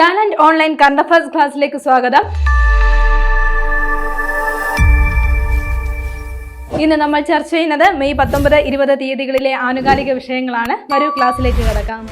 Talent online current first ക്ലാസ്സിലേക്ക് സ്വാഗതം. ഇന്ന് നമ്മൾ ചർച്ച ചെയ്യുന്നത് മെയ് പത്തൊമ്പത് ഇരുപത് തീയതികളിലെ ആനുകാലിക വിഷയങ്ങളാണ്. വരൂ ക്ലാസ്സിലേക്ക് കിടക്കാം.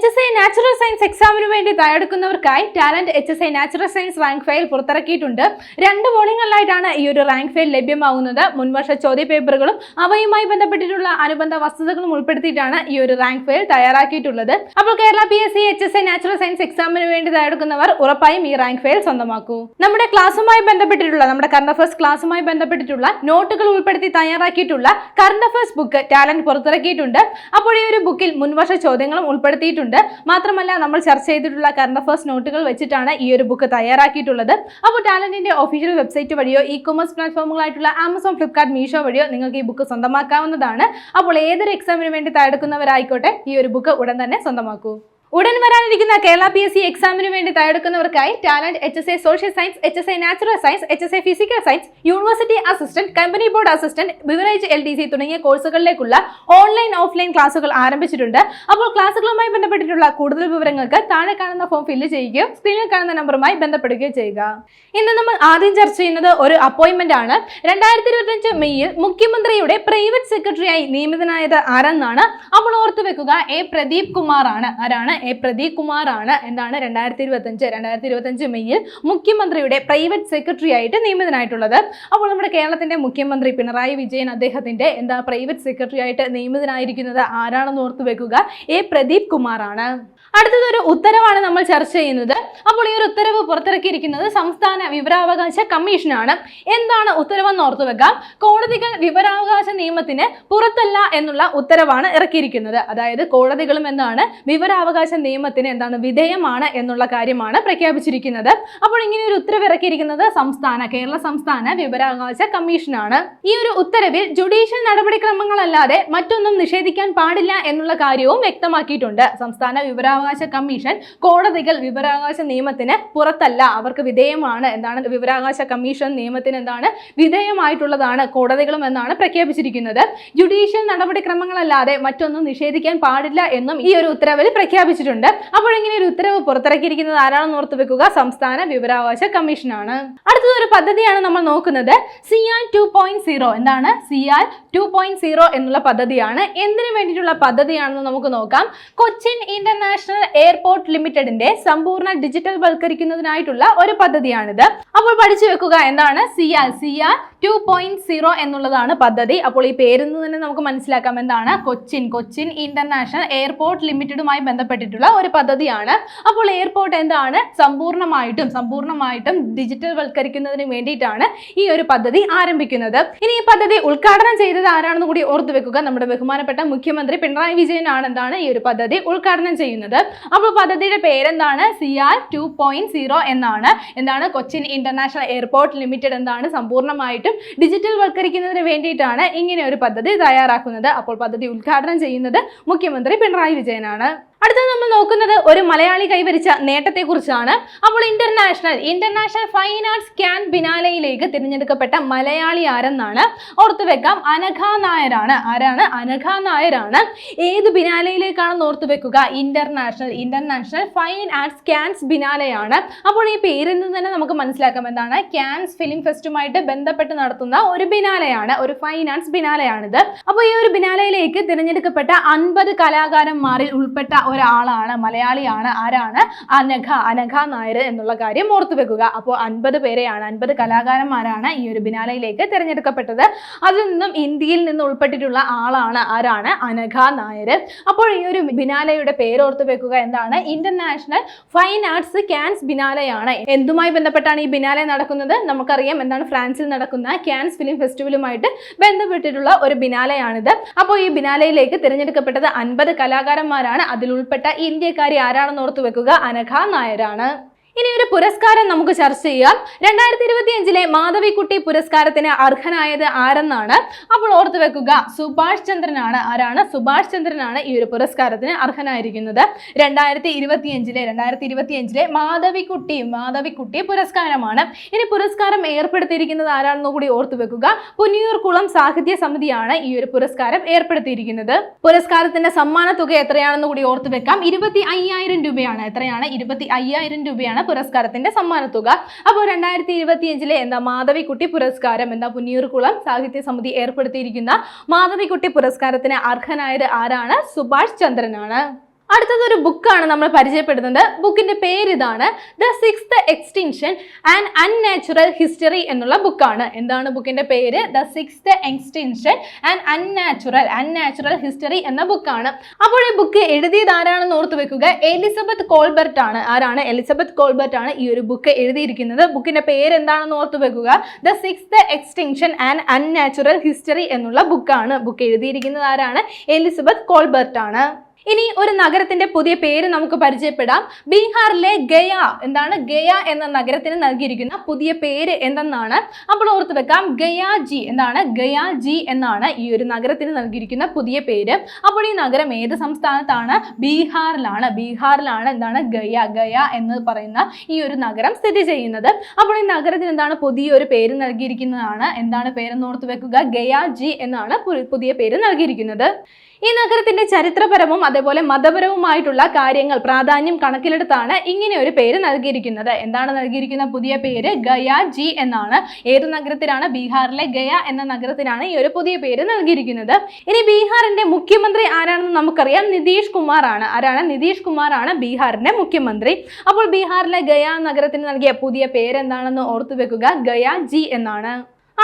H S I natural science എക്സാമിന് വേണ്ടി തയ്യാറെടുക്കുന്നവർക്കായി Talent H S I natural science rank file പുറത്തിറക്കിയിട്ടുണ്ട്. രണ്ട് വോളിങ്ങളിലായിട്ടാണ് ഈ ഒരു റാങ്ക് ഫയൽ ലഭ്യമാകുന്നത് മുൻവർഷ ചോദ്യ പേപ്പറുകളും അവയുമായി ബന്ധപ്പെട്ടിട്ടുള്ള അനുബന്ധ വസ്തുതകളും ഉൾപ്പെടുത്തിയിട്ടാണ് ഈ ഒരു റാങ്ക് ഫയൽ തയ്യാറാക്കിയിട്ടുള്ളത്. അപ്പോൾ Kerala P S C H S I natural science എക്സാമിന് വേണ്ടി തയ്യാറെടുക്കുന്നവർ ഉറപ്പായും ഈ റാങ്ക് ഫയൽ സ്വന്തമാക്കൂ. നമ്മുടെ ക്ലാസ്സുമായി ബന്ധപ്പെട്ടിട്ടുള്ള നമ്മുടെ കറണ്ട് അഫേഴ്സ് ക്ലാസ്സുമായി ബന്ധപ്പെട്ടിട്ടുള്ള നോട്ടുകൾ ഉൾപ്പെടുത്തി തയ്യാറാക്കിയിട്ടുള്ള കറണ്ട് അഫേഴ്സ് ബുക്ക് ടാലന്റ് പുറത്തിറക്കിയിട്ടുണ്ട്. അപ്പോൾ ഈ ഒരു ബുക്കിൽ മുൻവർഷ ചോദ്യങ്ങളും ഉൾപ്പെടുത്തിയിട്ടുണ്ട്. മാത്രമല്ല നമ്മൾ ചർച്ച ചെയ്തിട്ടുള്ള കറണ്ട് അഫേഴ്സ് നോട്ടുകൾ വെച്ചിട്ടാണ് ഈ ഒരു ബുക്ക് തയ്യാറാക്കിയിട്ടുള്ളത്. അപ്പോൾ ടാലന്റിന്റെ ഒഫീഷ്യൽ വെബ്സൈറ്റ് വഴിയോ ഇ കൊമേഴ്സ് പ്ലാറ്റ്ഫോമുകളായിട്ടുള്ള ആമസോൺ ഫ്ലിപ്കാർട്ട് മീഷോ വഴിയോ നിങ്ങൾക്ക് ഈ ബുക്ക് സ്വന്തമാക്കാവുന്നതാണ്. അപ്പോൾ ഏതൊരു എക്സാമിന് വേണ്ടി തയ്യാറെടുക്കുന്നവരായിക്കോട്ടെ ഈ ഒരു ബുക്ക് ഉടൻ തന്നെ സ്വന്തമാക്കൂ. ഉടൻ വരാനിരിക്കുന്ന കേരള പി എസ് സി എക്സാമിന് വേണ്ടി തയ്യാറെടുക്കുന്നവർക്കായി Talent H S A social science H S A natural science H S A physical science university assistant company board assistant beverage L D C തുടങ്ങിയ കോഴ്സുകളിലേക്കുള്ള ഓൺലൈൻ ഓഫ്ലൈൻ ക്ലാസുകൾ ആരംഭിച്ചിട്ടുണ്ട്. അപ്പോൾ ക്ലാസുകളുമായി ബന്ധപ്പെട്ടിട്ടുള്ള കൂടുതൽ വിവരങ്ങൾക്ക് താഴെ കാണുന്ന ഫോം ഫില്ല് ചെയ്യുകയോ സ്ക്രീനിൽ കാണുന്ന നമ്പറുമായി ബന്ധപ്പെടുകയോ ചെയ്യുക. ഇന്ന് നമ്മൾ ആദ്യം ചർച്ച ചെയ്യുന്നത് ഒരു അപ്പോയിന്റ്മെന്റ് ആണ്. രണ്ടായിരത്തി ഇരുപത്തിയഞ്ച് മെയ്യിൽ മുഖ്യമന്ത്രിയുടെ പ്രൈവറ്റ് സെക്രട്ടറിയായി നിയമിതനായത് ആരെന്നാണ്? അപ്പോൾ ഓർത്തു വെക്കുക എ പ്രദീപ് കുമാർ ആണ് ആരാണ്? എ പ്രദീപ് കുമാറാണ് എന്താണ്? രണ്ടായിരത്തി ഇരുപത്തഞ്ച് രണ്ടായിരത്തി ഇരുപത്തഞ്ച് മെയ്യിൽ മുഖ്യമന്ത്രിയുടെ പ്രൈവറ്റ് സെക്രട്ടറി ആയിട്ട് നിയമിതനായിട്ടുള്ളത്. അപ്പോൾ നമ്മുടെ കേരളത്തിന്റെ മുഖ്യമന്ത്രി പിണറായി വിജയൻ അദ്ദേഹത്തിന്റെ എന്താ പ്രൈവറ്റ് സെക്രട്ടറി ആയിട്ട് നിയമിതനായിരിക്കുന്നത് ആരാണെന്ന് ഓർത്തു വെക്കുക? എ പ്രദീപ് കുമാറാണ് അടുത്തത് ഒരു ഉത്തരവാണ് നമ്മൾ ചർച്ച ചെയ്യുന്നത്. അപ്പോൾ ഈ ഒരു ഉത്തരവ് പുറത്തിറക്കിയിരിക്കുന്നത് സംസ്ഥാന വിവരാവകാശ കമ്മീഷനാണ്. എന്താണ് ഉത്തരവെന്ന് ഓർത്തു വെക്കാം? കോടതികൾ വിവരാവകാശ നിയമത്തിന് പുറത്തല്ല എന്നുള്ള ഉത്തരവാണ് ഇറക്കിയിരിക്കുന്നത്. അതായത് കോടതികളും എന്താണ്? വിവരാവകാശ നിയമത്തിന് എന്താണ് വിധേയമാണ് എന്നുള്ള കാര്യമാണ് പ്രഖ്യാപിച്ചിരിക്കുന്നത്. അപ്പോൾ ഇങ്ങനെ ഒരു ഉത്തരവിറക്കിയിരിക്കുന്നത് സംസ്ഥാന കേരള സംസ്ഥാന വിവരാവകാശ കമ്മീഷനാണ്. ഈ ഒരു ഉത്തരവിൽ ജുഡീഷ്യൽ നടപടിക്രമങ്ങളല്ലാതെ മറ്റൊന്നും നിഷേധിക്കാൻ പാടില്ല എന്നുള്ള കാര്യവും വ്യക്തമാക്കിയിട്ടുണ്ട്. സംസ്ഥാന വിവരാവകാശ കമ്മീഷൻ കോടതികൾ വിവരാവകാശ നിയമത്തിന് പുറത്തല്ല. അവർക്ക് വിധേയമാണ് എന്താണ് വിവരാവകാശ കമ്മീഷൻ നിയമത്തിന് എന്താണ് വിധേയമായിട്ടുള്ളതാണ് കോടതികളും എന്നാണ് പ്രഖ്യാപിച്ചിരിക്കുന്നത്. ജുഡീഷ്യൽ നടപടിക്രമങ്ങളല്ലാതെ മറ്റൊന്നും നിഷേധിക്കാൻ പാടില്ല എന്നും ഈ ഒരു ഉത്തരവിൽ പ്രഖ്യാപിച്ചിട്ടുണ്ട് അപ്പോൾ ഇങ്ങനെ ഒരു ഉത്തരവ് പുറത്തിറക്കിയിരിക്കുന്നത് ആരാണെന്ന് ഓർത്ത് വെക്കുക. സംസ്ഥാന വിവരാവകാശ കമ്മീഷനാണ്. അടുത്തത് ഒരു പദ്ധതിയാണ് നമ്മൾ നോക്കുന്നത്. സിയാൻ ടു പോയിന്റ് സീറോ എന്താണ്? സിയാൻ ടു പോയിന്റ് സീറോ എന്നുള്ള പദ്ധതിയാണ്. എന്തിനു വേണ്ടിയിട്ടുള്ള പദ്ധതിയാണെന്ന് നമുക്ക് നോക്കാം. കൊച്ചിൻ ഇന്റർനാഷണൽ എയർപോർട്ട് ലിമിറ്റഡിന്റെ സമ്പൂർണ ഡിജിറ്റൽ വൽക്കരിക്കുന്നതിനായിട്ടുള്ള ഒരു പദ്ധതിയാണിത്. അപ്പോൾ പഠിച്ചു വെക്കുക. എന്താണ്? CIAL CIAL two point zero എന്നുള്ളതാണ് പദ്ധതി. അപ്പോൾ ഈ പേരിൽ നിന്ന് തന്നെ നമുക്ക് മനസ്സിലാക്കാം എന്താണ്. കൊച്ചിൻ കൊച്ചിൻ ഇന്റർനാഷണൽ എയർപോർട്ട് ലിമിറ്റഡുമായി ബന്ധപ്പെട്ടിട്ടുള്ള ഒരു പദ്ധതിയാണ്. അപ്പോൾ എയർപോർട്ട് എന്താണ്? സമ്പൂർണമായിട്ടും സമ്പൂർണമായിട്ടും ഡിജിറ്റൽ വൽക്കരിക്കുന്നതിന് വേണ്ടിയിട്ടാണ് ഈ ഒരു പദ്ധതി ആരംഭിക്കുന്നത്. ഇനി ഈ പദ്ധതി ഉദ്ഘാടനം ചെയ്തത് ആരാണെന്ന് കൂടി ഓർത്തു വെക്കുക. നമ്മുടെ ബഹുമാനപ്പെട്ട മുഖ്യമന്ത്രി പിണറായി വിജയനാണ് എന്താണ് ഈ ഒരു പദ്ധതി ഉദ്ഘാടനം ചെയ്യുന്നത്. അപ്പോൾ പദ്ധതിയുടെ പേരെന്താണ്? സിആർ ടു പോയിന്റ് സീറോ എന്നാണ്. എന്താണ്? കൊച്ചിൻ ഇന്റർനാഷണൽ എയർപോർട്ട് ലിമിറ്റഡ് എന്താണ്? സമ്പൂർണമായിട്ടും ഡിജിറ്റൽ വൽക്കരിക്കുന്നതിന് വേണ്ടിയിട്ടാണ് ഇങ്ങനെ ഒരു പദ്ധതി തയ്യാറാക്കുന്നത്. അപ്പോൾ പദ്ധതി ഉദ്ഘാടനം ചെയ്യുന്നത് മുഖ്യമന്ത്രി പിണറായി വിജയനാണ്. അടുത്തത് നമ്മൾ നോക്കുന്നത് ഒരു മലയാളി കൈവരിച്ച നേട്ടത്തെക്കുറിച്ചാണ്. അപ്പോൾ international international fine arts Cannes ബിനാലയിലേക്ക് തിരഞ്ഞെടുക്കപ്പെട്ട മലയാളി ആരെന്നാണ്? ഓർത്തു വെക്കാം അനഘ നായരാണ്. ആരാണ്? അനഘ നായരാണ്. ഏത് ബിനാലയിലേക്കാണെന്ന് ഓർത്തു വെക്കുക? International international fine arts Cannes ബിനാലയാണ് അപ്പോൾ ഈ പേരിൽ നിന്ന് തന്നെ നമുക്ക് മനസ്സിലാക്കാം. എന്താണ്? ക്യാൻസ് ഫിലിം ഫെസ്റ്റുമായിട്ട് ബന്ധപ്പെട്ട് നടത്തുന്ന ഒരു ബിനാലയാണ് ഒരു ഫൈൻ ആർട്സ് ബിനാലയാണിത് അപ്പോൾ ഈ ഒരു ബിനാലയിലേക്ക് തിരഞ്ഞെടുക്കപ്പെട്ട അൻപത് കലാകാരന്മാരിൽ ഉൾപ്പെട്ട ഒരാളാണ് മലയാളിയാണ് ആരാണ്? അനഘ അനഘ നായർ എന്നുള്ള കാര്യം ഓർത്തു വെക്കുക. അപ്പോൾ അൻപത് പേരെയാണ് അൻപത് കലാകാരന്മാരാണ് ഈ ഒരു ബിനാലയിലേക്ക് തിരഞ്ഞെടുക്കപ്പെട്ടത്. അതിൽ നിന്നും ഇന്ത്യയിൽ നിന്ന് ഉൾപ്പെട്ടിട്ടുള്ള ആളാണ് ആരാണ്? അനഘ നായർ. അപ്പോൾ ഈ ഒരു ബിനാലയുടെ പേര് ഓർത്തു വെക്കുക എന്താണ്? ഇന്റർനാഷണൽ ഫൈൻ ആർട്സ് ക്യാൻസ് ബിനാലയാണ്. എന്തുമായി ബന്ധപ്പെട്ടാണ് ഈ ബിനാലെ നടക്കുന്നത്? നമുക്കറിയാം എന്താണ് ഫ്രാൻസിൽ നടക്കുന്ന ക്യാൻസ് ഫിലിം ഫെസ്റ്റിവലുമായിട്ട് ബന്ധപ്പെട്ടിട്ടുള്ള ഒരു ബിനാലയാണിത്. അപ്പോൾ ഈ ബിനാലയിലേക്ക് തിരഞ്ഞെടുക്കപ്പെട്ടത് അൻപത് കലാകാരന്മാരാണ്. അതിൽ ഉൾപ്പെട്ട ഇന്ത്യക്കാരി ആരാണെന്ന് ഓർത്തു വെക്കുക? അനഘ നായരാണ്. ഇനി ഒരു പുരസ്കാരം നമുക്ക് ചർച്ച ചെയ്യാം. രണ്ടായിരത്തി ഇരുപത്തി അഞ്ചിലെ മാധവിക്കുട്ടി പുരസ്കാരത്തിന് അർഹനായത് ആരെന്നാണ്? അപ്പോൾ ഓർത്തു വെക്കുക സുഭാഷ് ചന്ദ്രനാണ് ആരാണ്? സുഭാഷ് ചന്ദ്രനാണ് ഈ ഒരു പുരസ്കാരത്തിന് അർഹനായിരിക്കുന്നത്. രണ്ടായിരത്തി ഇരുപത്തി അഞ്ചിലെ രണ്ടായിരത്തി ഇരുപത്തി അഞ്ചിലെ മാധവിക്കുട്ടി മാധവിക്കുട്ടി പുരസ്കാരമാണ്. ഇനി പുരസ്കാരം ഏർപ്പെടുത്തിയിരിക്കുന്നത് ആരാണെന്ന് കൂടി ഓർത്തു വെക്കുക പുന്നിയൂർകുളം സാഹിത്യ സമിതിയാണ് ഈ ഒരു പുരസ്കാരം ഏർപ്പെടുത്തിയിരിക്കുന്നത്. പുരസ്കാരത്തിന്റെ സമ്മാന തുക എത്രയാണെന്ന് കൂടി ഓർത്തു വെക്കാം. ഇരുപത്തി അയ്യായിരം രൂപയാണ്. എത്രയാണ്? ഇരുപത്തി അയ്യായിരം രൂപയാണ്. പുരസ്കാരത്തിന്റെ സമ്മാനത്തുക. അപ്പോൾ രണ്ടായിരത്തി ഇരുപത്തി അഞ്ചിലെ എന്താ മാധവിക്കുട്ടി പുരസ്കാരം എന്താ പുന്നിയൂർകുളം സാഹിത്യ സമിതി ഏർപ്പെടുത്തിയിരിക്കുന്ന മാധവിക്കുട്ടി പുരസ്കാരത്തിന് അർഹനായത് ആരാണ്? സുഭാഷ് ചന്ദ്രനാണ്. അടുത്തത് ഒരു ബുക്കാണ് നമ്മൾ പരിചയപ്പെടുന്നത്. ബുക്കിന്റെ പേര് ഇതാണ് the sixth extinction and unnatural history എന്നുള്ള ബുക്കാണ് എന്താണ് ബുക്കിന്റെ പേര്? The sixth extinction and unnatural unnatural history എന്ന ബുക്കാണ് അപ്പോൾ ഈ ബുക്ക് എഴുതിയത് ആരാണെന്ന് ഓർത്ത് വെക്കുക. എലിസബത്ത് കോൾബർട്ട് ആണ്. ആരാണ്? എലിസബത്ത് കോൾബർട്ട് ആണ് ഈ ഒരു ബുക്ക് എഴുതിയിരിക്കുന്നത്. ബുക്കിന്റെ പേര് എന്താണെന്ന് ഓർത്ത് വെക്കുക. The sixth extinction and unnatural history എന്നുള്ള ബുക്കാണ് ബുക്ക് എഴുതിയിരിക്കുന്നത് ആരാണ്? എലിസബത്ത് കോൾബർട്ട് ആണ്. ഇനി ഒരു നഗരത്തിന്റെ പുതിയ പേര് നമുക്ക് പരിചയപ്പെടാം. ബീഹാറിലെ ഗയ എന്താണ്? ഗയ എന്ന നഗരത്തിന് നൽകിയിരിക്കുന്ന പുതിയ പേര് എന്തെന്നാണ്? അപ്പോൾ ഓർത്ത് വെക്കാം. ഗയ ജി എന്താണ്? ഗയ ജി എന്നാണ് ഈ ഒരു നഗരത്തിന് നൽകിയിരിക്കുന്ന പുതിയ പേര്. അപ്പോൾ ഈ നഗരം ഏത് സംസ്ഥാനത്താണ്? ബീഹാറിലാണ്. ബീഹാറിലാണ് എന്താണ്? ഗയ. ഗയ എന്ന് പറയുന്ന ഈ ഒരു നഗരം സ്ഥിതി ചെയ്യുന്നത്. അപ്പോൾ ഈ നഗരത്തിന് എന്താണ് പുതിയൊരു പേര് നൽകിയിരിക്കുന്നതാണ്? എന്താണ് പേരെന്ന് ഓർത്ത് വെക്കുക? ഗയ ജി എന്നാണ് പുതിയ പേര് നൽകിയിരിക്കുന്നത്. ഈ നഗരത്തിന്റെ ചരിത്രപരവും അതേപോലെ മതപരവുമായിട്ടുള്ള കാര്യങ്ങൾ പ്രാധാന്യം കണക്കിലെടുത്താണ് ഇങ്ങനെ ഒരു പേര് നൽകിയിരിക്കുന്നത്. എന്താണ് നൽകിയിരിക്കുന്ന പുതിയ പേര്? ഗയ ജി എന്നാണ്. ഏത് നഗരത്തിലാണ്? ബീഹാറിലെ ഗയ എന്ന നഗരത്തിനാണ് ഈ ഒരു പുതിയ പേര് നൽകിയിരിക്കുന്നത്. ഇനി ബീഹാറിന്റെ മുഖ്യമന്ത്രി ആരാണെന്ന് നമുക്കറിയാം. നിതീഷ് കുമാർ ആണ്. ആരാണ്? നിതീഷ് കുമാർ ആണ് ബീഹാറിന്റെ മുഖ്യമന്ത്രി. അപ്പോൾ ബീഹാറിലെ ഗയ നഗരത്തിന് നൽകിയ പുതിയ പേരെന്താണെന്ന് ഓർത്തു വെക്കുക ഗയ ജി എന്നാണ്.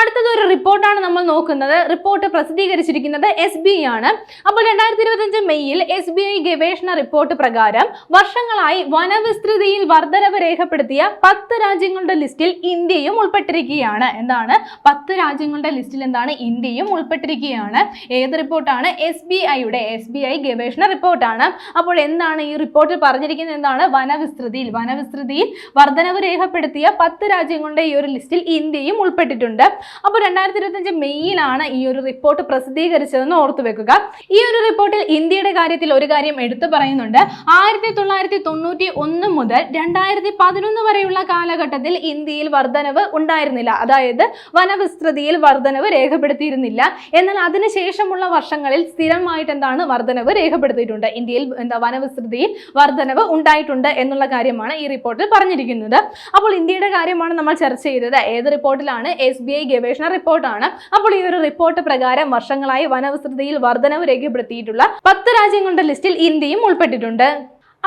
അടുത്തത് ഒരു റിപ്പോർട്ടാണ് നമ്മൾ നോക്കുന്നത്. റിപ്പോർട്ട് പ്രസിദ്ധീകരിച്ചിരിക്കുന്നത് എസ് ബി ആണ്. അപ്പോൾ രണ്ടായിരത്തി ഇരുപത്തഞ്ച് മെയ്യിൽ എസ് ബി ഐ ഗവേഷണ റിപ്പോർട്ട് പ്രകാരം വർഷങ്ങളായി വനവിസ്തൃതിയിൽ വർധനവ് രേഖപ്പെടുത്തിയ പത്ത് രാജ്യങ്ങളുടെ ലിസ്റ്റിൽ ഇന്ത്യയും ഉൾപ്പെട്ടിരിക്കുകയാണ്. എന്താണ്? പത്ത് രാജ്യങ്ങളുടെ ലിസ്റ്റിൽ എന്താണ്? ഇന്ത്യയും ഉൾപ്പെട്ടിരിക്കുകയാണ്. ഏത് റിപ്പോർട്ടാണ്? എസ് ബി ഐയുടെ എസ് ബി ഐ ഗവേഷണ റിപ്പോർട്ടാണ്. അപ്പോൾ എന്താണ് ഈ റിപ്പോർട്ടിൽ പറഞ്ഞിരിക്കുന്നത്? എന്താണ്? വനവിസ്തൃതിയിൽ. വനവിസ്തൃതിയിൽ വർധനവ് രേഖപ്പെടുത്തിയ പത്ത് രാജ്യങ്ങളുടെ ഈ ഒരു ലിസ്റ്റിൽ ഇന്ത്യയും ഉൾപ്പെട്ടിട്ടുണ്ട്. അപ്പോൾ രണ്ടായിരത്തി ഇരുപത്തഞ്ച് മെയ്യിലാണ് ഈ ഒരു റിപ്പോർട്ട് പ്രസിദ്ധീകരിച്ചതെന്ന് ഓർത്തു വെക്കുക. ഈ ഒരു റിപ്പോർട്ടിൽ ഇന്ത്യയുടെ കാര്യത്തിൽ ഒരു കാര്യം എടുത്തു പറയുന്നുണ്ട്. ആയിരത്തി തൊള്ളായിരത്തി തൊണ്ണൂറ്റി ഒന്ന് മുതൽ രണ്ടായിരത്തി പതിനൊന്ന് വരെയുള്ള കാലഘട്ടത്തിൽ ഇന്ത്യയിൽ വർധനവ് ഉണ്ടായിരുന്നില്ല. അതായത് വനവിസ്തൃതിയിൽ വർധനവ് രേഖപ്പെടുത്തിയിരുന്നില്ല. എന്നാൽ അതിനുശേഷമുള്ള വർഷങ്ങളിൽ സ്ഥിരമായിട്ട് എന്താണ് വർധനവ് രേഖപ്പെടുത്തിയിട്ടുണ്ട്. ഇന്ത്യയിൽ എന്താ വനവിസ്തൃതിയിൽ വർധനവ് ഉണ്ടായിട്ടുണ്ട് എന്നുള്ള കാര്യമാണ് ഈ റിപ്പോർട്ടിൽ പറഞ്ഞിരിക്കുന്നത്. അപ്പോൾ ഇന്ത്യയുടെ കാര്യമാണ് നമ്മൾ ചർച്ച ചെയ്തത്. ഏത് റിപ്പോർട്ടിലാണ് എസ് ബി ഐ ഗവേഷണ റിപ്പോർട്ടാണ്. അപ്പോൾ ഈ ഒരു റിപ്പോർട്ട് പ്രകാരം വർഷങ്ങളായി വനവിസ്തൃതിയിൽ വർധനവ് രേഖപ്പെടുത്തിയിട്ടുള്ള പത്ത് രാജ്യങ്ങളുടെ ലിസ്റ്റിൽ ഇന്ത്യയും ഉൾപ്പെട്ടിട്ടുണ്ട്.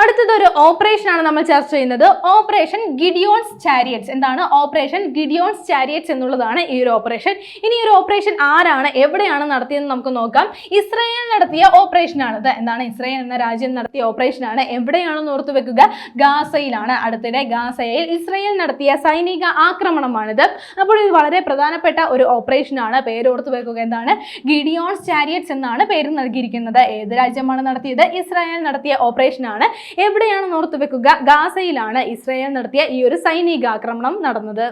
അടുത്തത് ഒരു ഓപ്പറേഷൻ ആണ് നമ്മൾ ചർച്ച ചെയ്യുന്നത്. Operation Gideon's chariots. എന്താണ്? ഓപ്പറേഷൻ ഗിഡിയോൺസ് ചാരിയറ്റ്സ് എന്നുള്ളതാണ് ഈ ഒരു ഓപ്പറേഷൻ. ഇനി ഈ ഒരു ഓപ്പറേഷൻ ആരാണ്? എവിടെയാണ് നടത്തിയതെന്ന് നമുക്ക് നോക്കാം. ഇസ്രയേൽ നടത്തിയ ഓപ്പറേഷൻ ആണ് എന്താണ്? ഇസ്രയേൽ എന്ന രാജ്യം നടത്തിയ ഓപ്പറേഷൻ ആണ് എവിടെയാണെന്ന് ഓർത്തു വെക്കുക? ഗാസയിലാണ്. അടുത്തിടെ ഗാസയിൽ ഇസ്രയേൽ നടത്തിയ സൈനിക ആക്രമണമാണിത്. അപ്പോൾ ഇത് വളരെ പ്രധാനപ്പെട്ട ഒരു ഓപ്പറേഷൻ ആണ് പേര് ഓർത്തു വെക്കുക. എന്താണ്? ഗിഡിയോൺസ് ചാരിയറ്റ്സ് എന്നാണ് പേര് നൽകിയിരിക്കുന്നത്. ഏത് രാജ്യമാണ് നടത്തിയത്? ഇസ്രായേൽ നടത്തിയ ഓപ്പറേഷൻ ആണ് എവിടെയാണെന്ന് ഓർത്തു വെക്കുക. ഗാസയിലാണ് ഇസ്രായേൽ നടത്തിയ ഈ ഒരു സൈനികാക്രമണം നടന്നത്.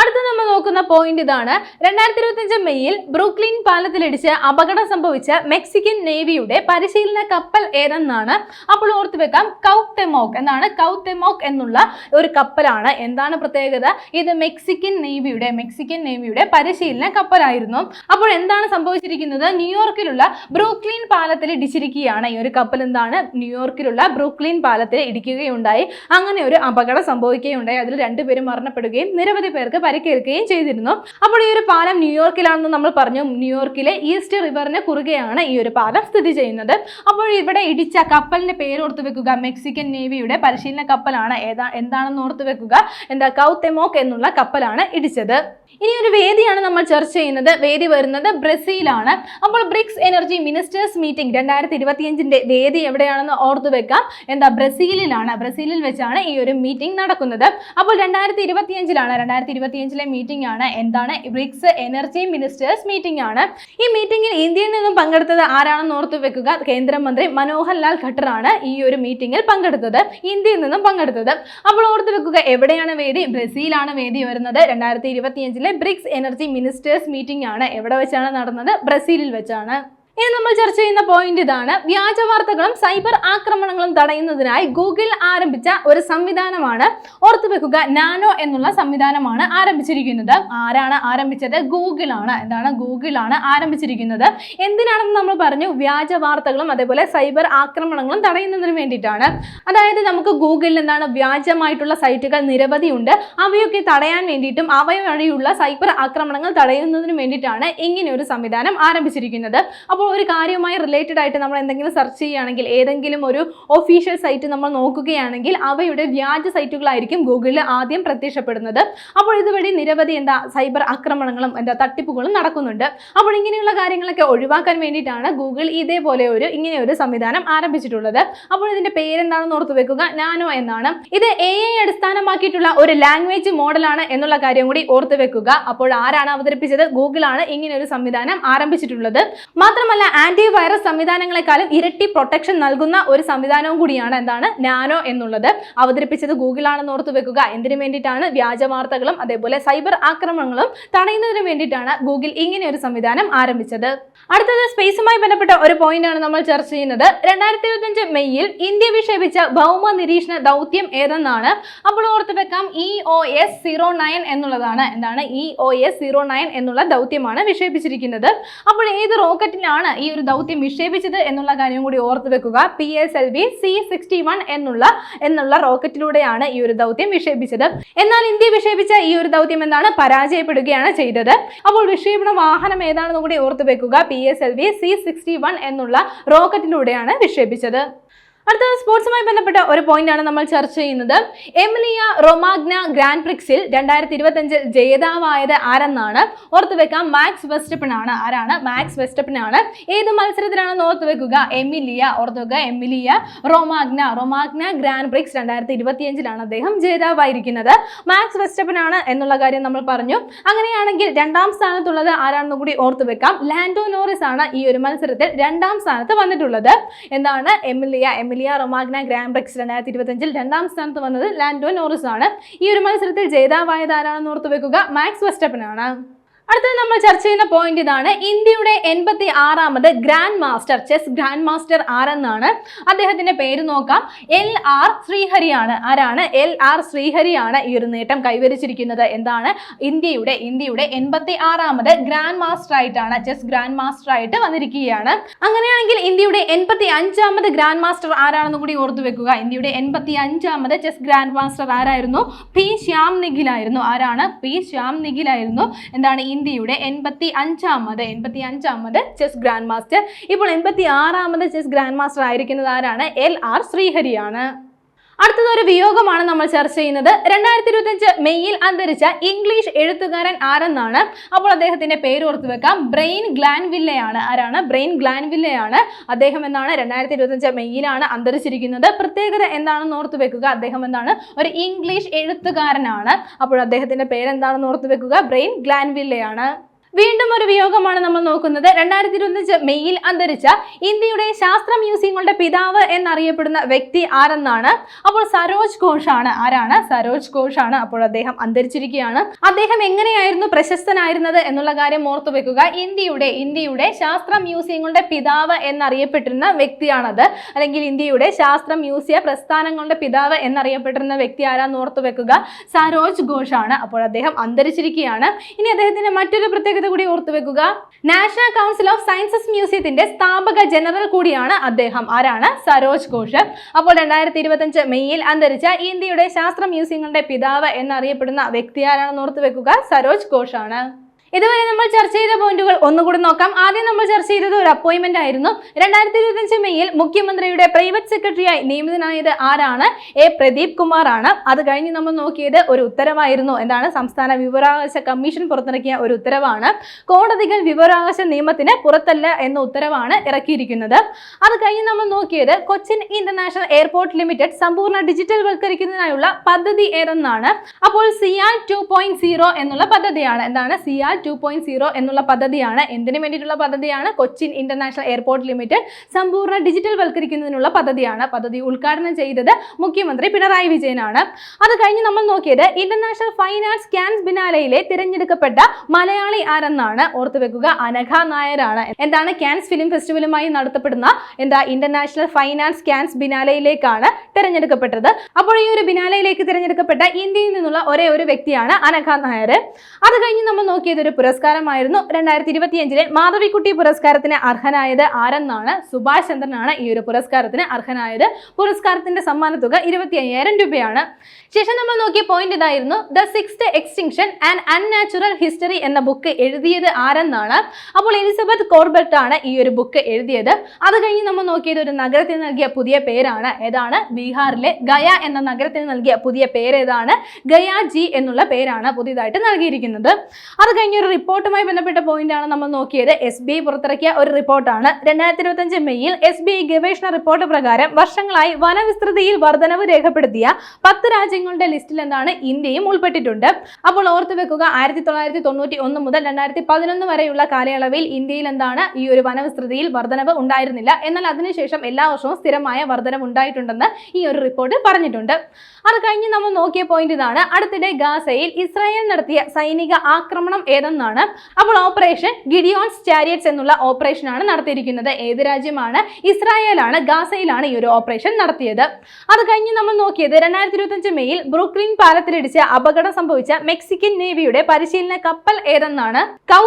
അടുത്ത നമ്മൾ നോക്കുന്ന പോയിന്റ് ഇതാണ്. രണ്ടായിരത്തി ഇരുപത്തിയഞ്ച് മെയ്യിൽ ബ്രൂക്ലിൻ പാലത്തിലിടിച്ച് അപകടം സംഭവിച്ച മെക്സിക്കൻ നേവിയുടെ പരിശീലന കപ്പൽ ഏതെന്നാണ് അപ്പോൾ ഓർത്ത് വെക്കാം. കൗത്തെമോക് എന്നാണ് കൗത്തെമോക് എന്നുള്ള ഒരു കപ്പലാണ്. എന്താണ് പ്രത്യേകത? ഇത് മെക്സിക്കൻ നേവിയുടെ മെക്സിക്കൻ നേവിയുടെ പരിശീലന കപ്പലായിരുന്നു. അപ്പോൾ എന്താണ് സംഭവിച്ചിരിക്കുന്നത്? ന്യൂയോർക്കിലുള്ള ബ്രൂക്ലിൻ പാലത്തിൽ ഇടിച്ചിരിക്കുകയാണ് ഈ ഒരു കപ്പൽ എന്താണ്? ന്യൂയോർക്കിലുള്ള ബ്രൂക്ലിൻ പാലത്തിൽ ഇടിക്കുകയുണ്ടായി. അങ്ങനെ ഒരു അപകടം സംഭവിക്കുകയുണ്ടായി. അതിൽ രണ്ടുപേരും മരണപ്പെടുകയും നിരവധി പേർക്ക് പരിക്കേൽക്കുകയും ചെയ്തിരുന്നു. അപ്പോൾ ഈ ഒരു പാലം ന്യൂയോർക്കിലാണെന്ന് നമ്മൾ പറഞ്ഞു. ന്യൂയോർക്കിലെ ഈസ്റ്റ് റിവറിന് കുറുകെയാണ് ഈ ഒരു പാലം സ്ഥിതി ചെയ്യുന്നത്. അപ്പോൾ ഇവിടെ ഇടിച്ച കപ്പലിന്റെ പേര് ഓർത്ത് വെക്കുക. മെക്സിക്കൻ നേവിയുടെ പരിശീലന കപ്പലാണ് ഏതാ എന്താണെന്ന് ഓർത്ത് വെക്കുക. എന്താ? കൗത്തെമോക്ക് എന്നുള്ള കപ്പലാണ് ഇടിച്ചത്. ഇനി ഒരു വേദിയാണ് നമ്മൾ ചർച്ച ചെയ്യുന്നത്. വേദി വരുന്നത് ബ്രസീലാണ്. അപ്പോൾ ബ്രിക്സ് എനർജി മിനിസ്റ്റേഴ്സ് മീറ്റിംഗ് രണ്ടായിരത്തി ഇരുപത്തിയഞ്ചിന്റെ വേദി എവിടെയാണെന്ന് ഓർത്തു വെക്കാം. എന്താ ബ്രസീലിലാണ് ബ്രസീലിൽ വെച്ചാണ് ഈ ഒരു മീറ്റിംഗ് നടക്കുന്നത്. അപ്പോൾ രണ്ടായിരത്തി ഇരുപത്തിയഞ്ചിലാണ് രണ്ടായിരത്തി ഇരുപത്തിയഞ്ചിലെ മീറ്റിംഗ് ആണ് എന്താണ്? ബ്രിക്സ് എനർജി മിനിസ്റ്റേഴ്സ് മീറ്റിംഗ് ആണ് ഈ മീറ്റിംഗിൽ ഇന്ത്യയിൽ നിന്നും പങ്കെടുത്തത് ആരാണെന്ന് ഓർത്തു വെക്കുക? കേന്ദ്രമന്ത്രി മനോഹർ ലാൽ ഖട്ടറാണ് ഈ ഒരു മീറ്റിംഗിൽ പങ്കെടുത്തത്. ഇന്ത്യയിൽ നിന്നും പങ്കെടുത്തത്. അപ്പോൾ ഓർത്തു വെക്കുക എവിടെയാണ് വേദി? ബ്രസീലാണ് വേദി വരുന്നത്. രണ്ടായിരത്തി ഇരുപത്തിയഞ്ചിലെ ബ്രിക്സ് എനർജി മിനിസ്റ്റേഴ്സ് മീറ്റിംഗ് ആണ്. എവിടെ വെച്ചാണ് നടന്നത്? ബ്രസീലിൽ വെച്ചാണ്. ഇനി നമ്മൾ ചർച്ച ചെയ്യുന്ന പോയിന്റ് ഇതാണ്. വ്യാജ വാർത്തകളും സൈബർ ആക്രമണങ്ങളും തടയുന്നതിനായി ഗൂഗിൾ ആരംഭിച്ച ഒരു സംവിധാനമാണ്. ഓർത്തുവെക്കുക നാനോ എന്നുള്ള സംവിധാനമാണ് ആരംഭിച്ചിരിക്കുന്നത്. ആരാണ് ആരംഭിച്ചത്? ഗൂഗിൾ ആണ്. എന്താണ്? ഗൂഗിൾ ആണ് ആരംഭിച്ചിരിക്കുന്നത്. എന്തിനാണെന്ന് നമ്മൾ പറഞ്ഞു? വ്യാജ വാർത്തകളും അതേപോലെ സൈബർ ആക്രമണങ്ങളും തടയുന്നതിന് വേണ്ടിയിട്ടാണ്. അതായത് നമുക്ക് ഗൂഗിളിൽ എന്താണ് വ്യാജമായിട്ടുള്ള സൈറ്റുകൾ നിരവധിയുണ്ട് അവയൊക്കെ തടയാൻ വേണ്ടിയിട്ടും അവ വഴിയുള്ള സൈബർ ആക്രമണങ്ങൾ തടയുന്നതിന് വേണ്ടിയിട്ടാണ് ഇങ്ങനെ ഒരു സംവിധാനം ആരംഭിച്ചിരിക്കുന്നത്. അപ്പോൾ ഒരു കാര്യവുമായി റിലേറ്റഡ് ആയിട്ട് നമ്മൾ എന്തെങ്കിലും സെർച്ച് ചെയ്യുകയാണെങ്കിൽ ഏതെങ്കിലും ഒരു ഒഫീഷ്യൽ സൈറ്റ് നമ്മൾ നോക്കുകയാണെങ്കിൽ അവയുടെ വ്യാജ സൈറ്റുകളായിരിക്കും ഗൂഗിളിൽ ആദ്യം പ്രത്യക്ഷപ്പെടുന്നത്. അപ്പോൾ ഇതുവഴി നിരവധി എന്താ സൈബർ ആക്രമണങ്ങളും എന്താ തട്ടിപ്പുകളും നടക്കുന്നുണ്ട്. അപ്പോൾ ഇങ്ങനെയുള്ള കാര്യങ്ങളൊക്കെ ഒഴിവാക്കാൻ വേണ്ടിയിട്ടാണ് ഗൂഗിൾ ഇതേപോലെ ഒരു ഇങ്ങനെ ഒരു സംവിധാനം ആരംഭിച്ചിട്ടുള്ളത്. അപ്പോൾ ഇതിന്റെ പേരെന്താണെന്ന് ഓർത്തു വെക്കുക നാനോ എന്നാണ്. ഇത് എ ഐ അടിസ്ഥാനമാക്കിയിട്ടുള്ള ഒരു ലാംഗ്വേജ് മോഡലാണ് എന്നുള്ള കാര്യം കൂടി ഓർത്തു വെക്കുക. അപ്പോൾ ആരാണ് അവതരിപ്പിച്ചത്? ഗൂഗിൾ ആണ് ഇങ്ങനെ ഒരു സംവിധാനം ആരംഭിച്ചിട്ടുള്ളത്. മാത്രമല്ല ആന്റി വൈറസ് സംവിധാനങ്ങളെക്കാളും ഇരട്ടി പ്രൊട്ടക്ഷൻ നൽകുന്ന ഒരു സംവിധാനവും കൂടിയാണ് എന്താണ് നാനോ എന്നുള്ളത്. അവതരിപ്പിച്ചത് ഗൂഗിൾ ആണെന്ന് ഓർത്തു വെക്കുക. എന്തിനു വേണ്ടിയിട്ടാണ് വ്യാജ വാർത്തകളും അതേപോലെ സൈബർ ആക്രമണങ്ങളും തടയുന്നതിന് വേണ്ടിയിട്ടാണ് ഗൂഗിൾ ഇങ്ങനെ ഒരു സംവിധാനം ആരംഭിച്ചത്. അടുത്തത് സ്പേസുമായി ബന്ധപ്പെട്ട ഒരു പോയിന്റ് ആണ് നമ്മൾ ചർച്ച ചെയ്യുന്നത്. രണ്ടായിരത്തി ഇരുപത്തിയഞ്ച് മെയ്യിൽ ഇന്ത്യ വിക്ഷേപിച്ച ഭൗമ നിരീക്ഷണ ദൗത്യം ഏതെന്നാണ്? അപ്പോൾ ഓർത്ത് വെക്കാം. E O S zero nine എന്നുള്ളതാണ്. എന്താണ്? E O S zero nine എന്നുള്ള ദൗത്യമാണ് വിക്ഷേപിച്ചിരിക്കുന്നത്. അപ്പോൾ ഏത് റോക്കറ്റിലാണ് ഈ ഒരു ദൗത്യം വിക്ഷേപിച്ചത് എന്നുള്ള കാര്യം കൂടി ഓർത്ത് വെക്കുക. P S L V C sixty one എന്നുള്ള എന്നുള്ള റോക്കറ്റിലൂടെയാണ് ഈ ഒരു ദൗത്യം വിക്ഷേപിച്ചത്. എന്നാൽ ഇന്ത്യ വിക്ഷേപിച്ച ഈ ഒരു ദൗത്യം എന്താണ്? പരാജയപ്പെടുകയാണ് ചെയ്തത്. അപ്പോൾ വിക്ഷേപണ വാഹനം ഏതാണെന്ന് കൂടി ഓർത്ത് വെക്കുക. P S L V C sixty one എന്നുള്ള റോക്കറ്റിലൂടെയാണ് വിക്ഷേപിച്ചത്. അടുത്ത സ്പോർട്സുമായി ബന്ധപ്പെട്ട ഒരു പോയിന്റ് ആണ് നമ്മൾ ചർച്ച ചെയ്യുന്നത്. എമിലിയ റൊമാഗ്ന ഗ്രാൻഡ് പ്രിക്സിൽ രണ്ടായിരത്തി ഇരുപത്തഞ്ചിൽ ജേതാവായത് ആരെന്നാണ്? ഓർത്ത് വെക്കാം മാക്സ് വെസ്റ്റപ്പൻ ആണ് ആരാണ്? മാക്സ് വെസ്റ്റപ്പൻ ആണ് ഏത് മത്സരത്തിലാണെന്ന് ഓർത്ത് വെക്കുക. എമിലിയ ഓർത്ത് വെക്കുക Emilia Romagna. Romagna grand prix രണ്ടായിരത്തി ഇരുപത്തിയഞ്ചിലാണ് അദ്ദേഹം ജേതാവായിരിക്കുന്നത്. മാക്സ് വെസ്റ്റപ്പൻ ആണ് എന്നുള്ള കാര്യം നമ്മൾ പറഞ്ഞു. അങ്ങനെയാണെങ്കിൽ രണ്ടാം സ്ഥാനത്തുള്ളത് ആരാണെന്ന് കൂടി ഓർത്ത് വെക്കാം. ലാൻഡോ നോറിസ് ആണ് ഈ ഒരു മത്സരത്തിൽ രണ്ടാം സ്ഥാനത്ത് വന്നിട്ടുള്ളത്. എന്താണ്? Emilia Emilia Romagna grand prix രണ്ടായിരത്തി ഇരുപത്തഞ്ചിൽ രണ്ടാം സ്ഥാനത്ത് വന്നത് ലാൻഡോ നോറിസ് ആണ് ഈ ഒരു മത്സരത്തിൽ ജേതാവായത് ആരാണെന്ന് ഓർത്തു വെക്കുക മാക്സ് വെസ്റ്റപ്പൻ ആണ് അടുത്തത് നമ്മൾ ചർച്ച ചെയ്യുന്ന പോയിന്റ് ഇതാണ്. ഇന്ത്യയുടെ എൺപത്തി ആറാമത് grandmaster chess grandmaster ആരെന്നാണ്? അദ്ദേഹത്തിന്റെ പേര് നോക്കാം. എൽ ആർ ശ്രീഹരിയാണ് ആരാണ്? എൽ ആർ ശ്രീഹരിയാണ് ഈ ഒരു നേട്ടം കൈവരിച്ചിരിക്കുന്നത്. എന്താണ്? ഇന്ത്യയുടെ ഇന്ത്യയുടെ എൺപത്തി ആറാമത് ഗ്രാൻഡ് മാസ്റ്റർ ആയിട്ടാണ് ചെസ് ഗ്രാൻഡ് മാസ്റ്റർ ആയിട്ട് വന്നിരിക്കുകയാണ്. അങ്ങനെയാണെങ്കിൽ ഇന്ത്യയുടെ എൺപത്തി അഞ്ചാമത് ഗ്രാൻഡ് മാസ്റ്റർ ആരാണെന്ന് കൂടി ഓർത്തു വെക്കുക. ഇന്ത്യയുടെ എൺപത്തി അഞ്ചാമത് ചെസ് ഗ്രാൻഡ് മാസ്റ്റർ ആരായിരുന്നു? പി ശ്യാം നിഖിലായിരുന്നു ആരാണ്? പി ശ്യാം നിഖിലായിരുന്നു എന്താണ്? ഇന്ത്യയുടെ എൺപത്തി അഞ്ചാമത് എൺപത്തി അഞ്ചാമത് ചെസ് ഗ്രാൻഡ് മാസ്റ്റർ ഇപ്പോൾ എൺപത്തി ആറാമത് ചെസ് ഗ്രാൻഡ് മാസ്റ്റർ ആയിരിക്കുന്നത് ആരാണ്? എൽ ആർ ശ്രീഹരിയാണ്. അടുത്തത് ഒരു വിയോഗമാണ് നമ്മൾ ചർച്ച ചെയ്യുന്നത്. രണ്ടായിരത്തി ഇരുപത്തഞ്ച് മെയ്യിൽ അന്തരിച്ച ഇംഗ്ലീഷ് എഴുത്തുകാരൻ ആരെന്നാണ്? അപ്പോൾ അദ്ദേഹത്തിന്റെ പേര് ഓർത്ത് വെക്കാം. ബ്രെയിൻ ഗ്ലാൻവില്ലയാണ്. ആരാണ്? ബ്രെയിൻ ഗ്ലാൻവില്ലയാണ് അദ്ദേഹം എന്നാണ് രണ്ടായിരത്തി ഇരുപത്തഞ്ച് മെയ്യിലാണ് അന്തരിച്ചിരിക്കുന്നത്. പ്രത്യേകത എന്താണെന്ന് ഓർത്ത് വെക്കുക. അദ്ദേഹം എന്താണ്? ഒരു ഇംഗ്ലീഷ് എഴുത്തുകാരനാണ്. അപ്പോൾ അദ്ദേഹത്തിന്റെ പേരെന്താണെന്ന് ഓർത്ത് വെക്കുക. ബ്രെയിൻ ഗ്ലാൻവില്ലയാണ്. വീണ്ടും ഒരു വിയോഗമാണ് നമ്മൾ നോക്കുന്നത്. രണ്ടായിരത്തി ഇരുപത്തഞ്ച് മെയ്യിൽ അന്തരിച്ച ഇന്ത്യയുടെ ശാസ്ത്ര മ്യൂസിയങ്ങളുടെ പിതാവ് എന്നറിയപ്പെടുന്ന വ്യക്തി ആരെന്നാണ്? അപ്പോൾ സരോജ് ഘോഷ് ആണ് ആരാണ്? സരോജ് ഘോഷ് ആണ് അപ്പോൾ അദ്ദേഹം അന്തരിച്ചിരിക്കുകയാണ്. അദ്ദേഹം എങ്ങനെയായിരുന്നു പ്രശസ്തനായിരുന്നത് എന്നുള്ള കാര്യം ഓർത്തു വെക്കുക. ഇന്ത്യയുടെ ഇന്ത്യയുടെ ശാസ്ത്ര മ്യൂസിയങ്ങളുടെ പിതാവ് എന്നറിയപ്പെട്ടിരുന്ന വ്യക്തിയാണത്. അല്ലെങ്കിൽ ഇന്ത്യയുടെ ശാസ്ത്ര മ്യൂസിയ പ്രസ്ഥാനങ്ങളുടെ പിതാവ് എന്നറിയപ്പെട്ടിരുന്ന വ്യക്തി ആരാന്ന് ഓർത്തു വെക്കുക. സരോജ് ഘോഷ് ആണ് അപ്പോൾ അദ്ദേഹം അന്തരിച്ചിരിക്കുകയാണ്. ഇനി അദ്ദേഹത്തിന്റെ മറ്റൊരു പ്രത്യേകത കൂടി ഓർത്തു വെക്കുക. നാഷണൽ കൗൺസിൽ ഓഫ് സയൻസസ് മ്യൂസിയത്തിന്റെ സ്ഥാപക ജനറൽ കൂടിയാണ് അദ്ദേഹം. ആരാണ്? സരോജ് ഘോഷ്. അപ്പോൾ രണ്ടായിരത്തി ഇരുപത്തഞ്ച് മെയ്യിൽ അന്തരിച്ച ഇന്ത്യയുടെ ശാസ്ത്ര മ്യൂസിയങ്ങളുടെ പിതാവ് എന്നറിയപ്പെടുന്ന വ്യക്തി ആരാണെന്ന് ഓർത്തു വെക്കുക? സരോജ് ഘോഷ് ആണ് ഇതുവരെ നമ്മൾ ചർച്ച ചെയ്ത പോയിന്റുകൾ ഒന്നുകൂടി നോക്കാം. ആദ്യം നമ്മൾ ചർച്ച ചെയ്തത് ഒരു അപ്പോയിന്റ്മെന്റ് ആയിരുന്നു. രണ്ടായിരത്തി ഇരുപത്തിയഞ്ച് മെയ്യിൽ മുഖ്യമന്ത്രിയുടെ പ്രൈവറ്റ് സെക്രട്ടറിയായി നിയമിതനായത് ആരാണ്? എ പ്രദീപ് കുമാർ ആണ് അത് കഴിഞ്ഞ് നമ്മൾ നോക്കിയത് ഒരു ഉത്തരവായിരുന്നു. എന്താണ്? സംസ്ഥാന വിവരാവകാശ കമ്മീഷൻ പുറത്തിറക്കിയ ഒരു ഉത്തരവാണ്. കോടതികൾ വിവരാവകാശ നിയമത്തിന് പുറത്തല്ല എന്ന ഉത്തരവാണ് ഇറക്കിയിരിക്കുന്നത്. അത് കഴിഞ്ഞ് നമ്മൾ നോക്കിയത് കൊച്ചിൻ ഇന്റർനാഷണൽ എയർപോർട്ട് ലിമിറ്റഡ് സമ്പൂർണ ഡിജിറ്റൽ വൽക്കരിക്കുന്നതിനായുള്ള പദ്ധതി ഏതെന്നാണ്? അപ്പോൾ സിയാൽ ടു എന്നുള്ള പദ്ധതിയാണ്. എന്താണ്? സിയാൽ ടു പോയിന്റ് സീറോ എന്നുള്ള പദ്ധതിയാണ് എന്തിനു വേണ്ടിയിട്ടുള്ള പദ്ധതിയാണ്? കൊച്ചിൻ ഇന്റർനാഷണൽ എയർപോർട്ട് ലിമിറ്റഡ് സമ്പൂർണ ഡിജിറ്റൽ വൽക്കരിക്കുന്നതിനുള്ള പദ്ധതിയാണ്. പദ്ധതി ഉദ്ഘാടനം ചെയ്തത് മുഖ്യമന്ത്രി പിണറായി വിജയനാണ്. അത് കഴിഞ്ഞ് നമ്മൾ നോക്കിയത് ഇന്റർനാഷണൽ ഫൈൻ ആർട്സ് ക്യാൻസ് ബിനാലയിലെ തിരഞ്ഞെടുക്കപ്പെട്ട മലയാളി ആരെന്നാണ് ഓർത്തു വെക്കുക. അനഘ നായരാണ്. എന്താണ് ക്യാൻസ് ഫിലിം ഫെസ്റ്റിവലുമായി നടത്തപ്പെടുന്ന എന്താ ഇന്റർനാഷണൽ ഫൈൻ ആർട്സ് ക്യാൻസ് ബിനാലയിലേക്കാണ് തിരഞ്ഞെടുക്കപ്പെട്ടത്. അപ്പോൾ ഈ ഒരു ബിനാലയിലേക്ക് തിരഞ്ഞെടുക്കപ്പെട്ട ഇന്ത്യയിൽ നിന്നുള്ള ഒരേ ഒരു വ്യക്തിയാണ് അനഘ നായർ. അത് കഴിഞ്ഞ് നമ്മൾ നോക്കിയത് ഒരു പുരസ്കാരമായിരുന്നു രണ്ടായിരത്തി ഇരുപത്തിയഞ്ചിലെ മാധവിക്കുട്ടി പുരസ്കാരത്തിന് അർഹനായത് ആരെന്നാണ് സുഭാഷ് ചന്ദ്രനാണ് ഈ ഒരു പുരസ്കാരത്തിന് അർഹനായത്. പുരസ്കാരത്തിന്റെ സമ്മാനത്തുക ഇരുപത്തി അയ്യായിരം രൂപയാണ്. ശേഷം നമ്മൾ നോക്കിയ പോയിന്റ് ഇതായിരുന്നു. The sixth extinction and unnatural history എന്ന ബുക്ക് എഴുതിയത് ആരെന്നാണ്? അപ്പോൾ എലിസബത്ത് കോർബർട്ട് ആണ് ഈ ഒരു ബുക്ക് എഴുതിയത്. അത് കഴിഞ്ഞ് നമ്മൾ നോക്കിയത് ഒരു നഗരത്തിന് നൽകിയ പുതിയ പേരാണ്. ഏതാണ്? ബീഹാറിലെ ഗയ എന്ന നഗരത്തിന് നൽകിയ പുതിയ പേര് ഏതാണ്? ഗയ ജി എന്നുള്ള പേരാണ് പുതിയതായിട്ട് നൽകിയിരിക്കുന്നത്. അത് കഴിഞ്ഞ ഒരു റിപ്പോർട്ടുമായി ബന്ധപ്പെട്ട പോയിന്റ് ആണ് നമ്മൾ നോക്കിയത്. എസ് ബി ഐ പുറത്തിറക്കിയ ഒരു റിപ്പോർട്ടാണ്. രണ്ടായിരത്തി ഇരുപത്തഞ്ച് മെയ്യിൽ എസ് ബി ഐ ഗവേഷണ റിപ്പോർട്ട് പ്രകാരം വർഷങ്ങളായി വനവിസ്തൃതിയിൽ വർധനവ് രേഖപ്പെടുത്തിയ പത്ത് രാജ്യങ്ങളുടെ ലിസ്റ്റിൽ എന്താണ് ഇന്ത്യയും ഉൾപ്പെട്ടിട്ടുണ്ട്. അപ്പോൾ ഓർത്തു വെക്കുക ആയിരത്തി തൊള്ളായിരത്തി തൊണ്ണൂറ്റി ഒന്ന് മുതൽ രണ്ടായിരത്തി പതിനൊന്ന് വരെയുള്ള കാലയളവിൽ ഇന്ത്യയിൽ എന്താണ് ഈ ഒരു വനവിസ്തൃതിയിൽ വർധനവ് ഉണ്ടായിരുന്നില്ല. എന്നാൽ അതിനുശേഷം എല്ലാ വർഷവും സ്ഥിരമായ വർധനവ് ഉണ്ടായിട്ടുണ്ടെന്ന് ഈ ഒരു റിപ്പോർട്ട് പറഞ്ഞിട്ടുണ്ട്. അത് കഴിഞ്ഞ് നമ്മൾ നോക്കിയ പോയിന്റ് ഇതാണ്. അടുത്തിടെ ഗാസയിൽ ഇസ്രായേൽ നടത്തിയ സൈനിക ആക്രമണം ഏതെന്നാണ് അപ്പോൾ ഓപ്പറേഷൻ ഗിഡിയോൺസ് ചാരിയറ്റ്സ് എന്നുള്ള ഓപ്പറേഷൻ ആണ് നടത്തിയിരിക്കുന്നത്. ഏത് രാജ്യമാണ്? ഇസ്രായേലാണ് ഗാസയിലാണ് ഈ ഒരു ഓപ്പറേഷൻ നടത്തിയത്. അത് കഴിഞ്ഞ് നമ്മൾ നോക്കിയത് രണ്ടായിരത്തി ഇരുപത്തഞ്ച് മെയ്യിൽ ബ്രൂക്ലിൻ പാലത്തിലിടിച്ച് അപകടം സംഭവിച്ച മെക്സിക്കൻ നേവിയുടെ പരിശീലന കപ്പൽ ഏതെന്നാണ്? കൗ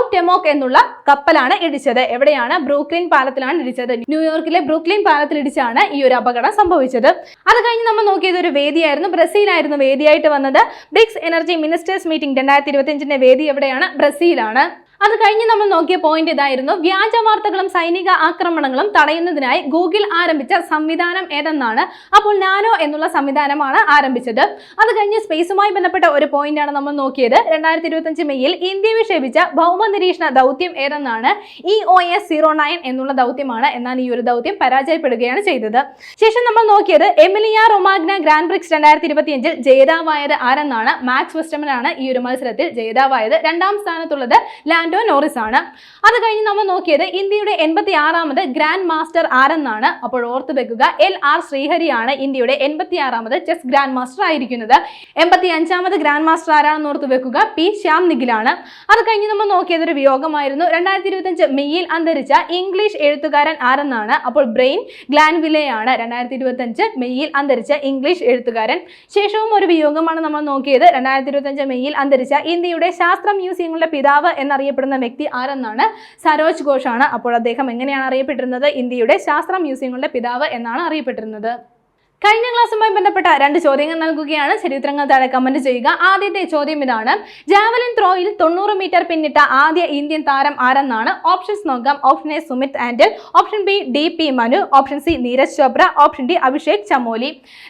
എന്നുള്ള കപ്പലാണ് ഇടിച്ചത്. എവിടെയാണ്? ബ്രൂക്ലിൻ പാലത്തിലാണ് ഇടിച്ചത്. ന്യൂയോർക്കിലെ ബ്രൂക്ലിൻ പാലത്തിലിടിച്ചാണ് ഈ ഒരു അപകടം സംഭവിച്ചത്. അത് കഴിഞ്ഞ് നമ്മൾ നോക്കിയത് ഒരു വേദിയായിരുന്നു. ബ്രസീലായിരുന്നു വേദിയായിട്ട് വന്നത്. ബ്രിക്സ് എനർജി മിനിസ്റ്റേഴ്സ് മീറ്റിംഗ് രണ്ടായിരത്തി ഇരുപത്തിയഞ്ചിന്റെ വേദി എവിടെയാണ്? ബ്രസീലാണ്. അത് കഴിഞ്ഞ് നമ്മൾ നോക്കിയ പോയിന്റ് ഇതായിരുന്നു. വ്യാജ വാർത്തകളും സൈനിക ആക്രമണങ്ങളും തടയുന്നതിനായി ഗൂഗിൾ ആരംഭിച്ച സംവിധാനം ഏതെന്നാണ്? അപ്പോൾ നാനോ എന്നുള്ള സംവിധാനമാണ് ആരംഭിച്ചത്. അത് കഴിഞ്ഞ് സ്പേസുമായി ബന്ധപ്പെട്ട ഒരു പോയിന്റാണ് നമ്മൾ നോക്കിയത്. രണ്ടായിരത്തി ഇരുപത്തഞ്ച് മെയ്യിൽ ഇന്ത്യ വിക്ഷേപിച്ച ഭൗമ നിരീക്ഷണ ദൗത്യം ഏതെന്നാണ്? E O S zero nine എന്നുള്ള ദൗത്യമാണ്. എന്നാൽ ഈ ഒരു ദൗത്യം പരാജയപ്പെടുകയാണ് ചെയ്തത്. ശേഷം നമ്മൾ നോക്കിയത് എമിലിയ റൊമാഗ്ന ഗ്രാൻഡ് പ്രിക്സ് രണ്ടായിരത്തി ഇരുപത്തിയഞ്ചിൽ ജേതാവായത് ആരെന്നാണ്? മാക്സ് വെസ്റ്റമനാണ് ഈ ഒരു മത്സരത്തിൽ ജേതാവായത്. രണ്ടാം സ്ഥാനത്തുള്ളത് ലാൻഡോ നോറിസ് ആണ്. അത് കഴിഞ്ഞ് നമ്മൾ നോക്കിയത് ഇന്ത്യയുടെ എൺപത്തി ആറാമത് ഗ്രാൻഡ് മാസ്റ്റർ ആരെന്നാണ്. അപ്പോൾ ഓർത്ത് വെക്കുക എൽ ആർ ശ്രീഹരിയാണ് ഇന്ത്യയുടെ എൺപത്തി ആറാമത് ചെസ് ഗ്രാൻഡ് മാസ്റ്റർ ആയിരിക്കുന്നത്. എൺപത്തി അഞ്ചാമത് ഗ്രാൻഡ് മാസ്റ്റർ ആരാണെന്ന് ഓർത്ത് വെക്കുക പി ശ്യാം നിഖിലാണ് അത് കഴിഞ്ഞ് നമ്മൾ നോക്കിയത് ഒരു വിയോഗമായിരുന്നു. രണ്ടായിരത്തി ഇരുപത്തഞ്ച് മെയ്യിൽ അന്തരിച്ച ഇംഗ്ലീഷ് എഴുത്തുകാരൻ ആരെന്നാണ്. അപ്പോൾ ബ്രെയിൻ ഗ്ലാൻവിലെയാണ് രണ്ടായിരത്തി ഇരുപത്തഞ്ച് മെയ്യിൽ അന്തരിച്ച ഇംഗ്ലീഷ് എഴുത്തുകാരൻ. ശേഷവും ഒരു വിയോഗമാണ് നമ്മൾ നോക്കിയത്. രണ്ടായിരത്തി ഇരുപത്തഞ്ച് മെയ്യിൽ അന്തരിച്ച ഇന്ത്യയുടെ ശാസ്ത്ര മ്യൂസിയങ്ങളുടെ പിതാവ് എന്നറിയപ്പെടുന്ന വ്യക്തി ആരെന്നാണ്? സരോജ് ഘോഷാണ്. അപ്പോൾ അദ്ദേഹം എങ്ങനെയാണ് അറിയപ്പെട്ടിരുന്നത്? ഇന്ത്യയുടെ ശാസ്ത്ര മ്യൂസിയങ്ങളുടെ പിതാവ് എന്നാണ് അറിയപ്പെട്ടിരുന്നത്. കഴിഞ്ഞ ക്ലാസ്സുമായി ബന്ധപ്പെട്ട രണ്ട് ചോദ്യങ്ങൾ നൽകുകയാണ്. ചരിത്രങ്ങൾ താഴെ കമന്റ് ചെയ്യുക. ആദ്യത്തെ ചോദ്യം ഇതാണ്. ജാവലിൻ ത്രോയിൽ തൊണ്ണൂറ് മീറ്റർ പിന്നിട്ട ആദ്യ ഇന്ത്യൻ താരം ആരെന്നാണ്? ഓപ്ഷൻസ് നോക്കാം. Option A Sumit Antil option B D P Manu option C Neeraj Chopra option D Abhishek Chamoli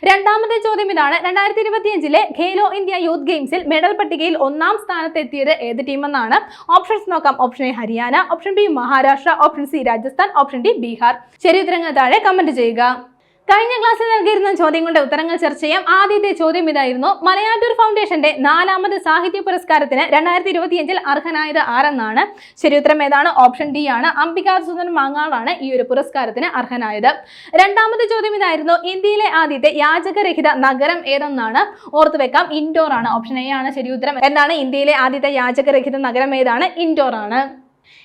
രണ്ടാമത്തെ ചോദ്യം ഇതാണ്. രണ്ടായിരത്തി ഇരുപത്തിയഞ്ചിലെ ഖേലോ ഇന്ത്യ യൂത്ത് ഗെയിംസിൽ മെഡൽ പട്ടികയിൽ ഒന്നാം സ്ഥാനത്തെത്തിയത് ഏത് ടീമെന്നാണ് ഓപ്ഷൻസ് നോക്കാം. Option A Haryana option B Maharashtra option C Rajasthan option D Bihar ചരിത്രങ്ങൾ താഴെ കമന്റ് ചെയ്യുക. കഴിഞ്ഞ ക്ലാസ്സിൽ നൽകിയിരുന്ന ചോദ്യങ്ങളുടെ ഉത്തരങ്ങൾ ചർച്ച ചെയ്യാം. ആദ്യത്തെ ചോദ്യം ഇതായിരുന്നു. മലയാറ്റൂർ ഫൗണ്ടേഷന്റെ നാലാമത് സാഹിത്യ പുരസ്കാരത്തിന് രണ്ടായിരത്തി ഇരുപത്തിയഞ്ചിൽ അർഹനായത് ആരെന്നാണ്? ശരി ഉത്തരം ഏതാണ്? ഓപ്ഷൻ ഡി ആണ്. അംബികാസുന്ദരൻ മാങ്ങാളാണ് ഈ ഒരു പുരസ്കാരത്തിന് അർഹനായത്. രണ്ടാമത്തെ ചോദ്യം ഇതായിരുന്നു. ഇന്ത്യയിലെ ആദ്യത്തെ യാചകരഹിത നഗരം ഏതെന്നാണ്? ഓർത്തു വെക്കാം. ഇൻഡോർ ആണ്. ഓപ്ഷൻ എ ആണ്. ശരി ഉത്തരം. എന്താണ്? ഇന്ത്യയിലെ ആദ്യത്തെ യാചകരഹിത നഗരം ഏതാണ്? ഇൻഡോർ ആണ്.